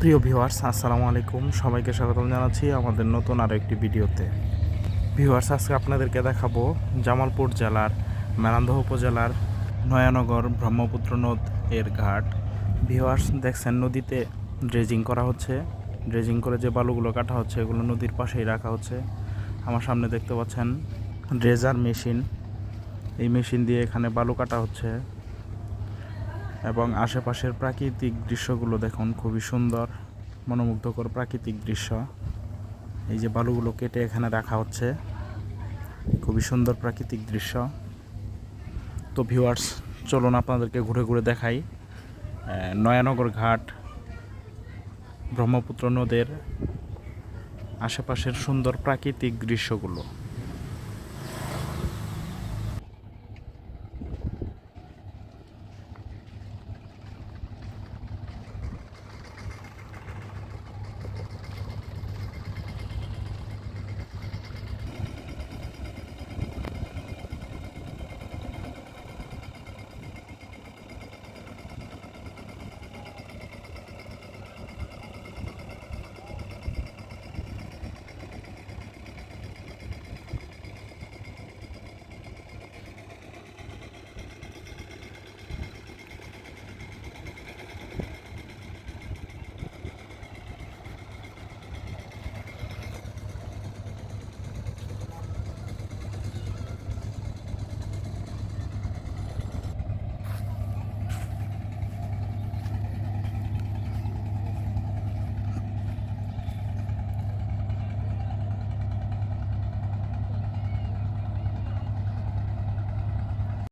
প্রিয় ভিউয়ার্স, আসসালামু আলাইকুম। সবাইকে স্বাগতম জানাচ্ছি আমাদের নতুন আরও একটি ভিডিওতে। ভিউয়ার্স, আজকে আপনাদেরকে দেখাবো জামালপুর জেলার মেরান্দহ উপজেলার নয়ানগর ব্রহ্মপুত্র নদ এর ঘাট। ভিউয়ার্স, দেখছেন নদীতে ড্রেজিং করা হচ্ছে। ড্রেজিং করে যে বালুগুলো কাটা হচ্ছে, এগুলো নদীর পাশেই রাখা হচ্ছে। আমার সামনে দেখতে পাচ্ছেন ড্রেজার মেশিন এই মেশিন দিয়ে এখানে বালু কাটা হচ্ছে। এবং আশেপাশের প্রাকৃতিক দৃশ্যগুলো দেখুন, খুবই সুন্দর, মনোমুগ্ধকর প্রাকৃতিক দৃশ্য। এই যে বালুগুলো কেটে এখানে রাখা হচ্ছে, খুবই সুন্দর প্রাকৃতিক দৃশ্য। তো ভিউয়ার্স চলুন আপনাদেরকে ঘুরে ঘুরে দেখাই নয়ানগর ঘাট, ব্রহ্মপুত্র নদের আশেপাশের সুন্দর প্রাকৃতিক দৃশ্যগুলো।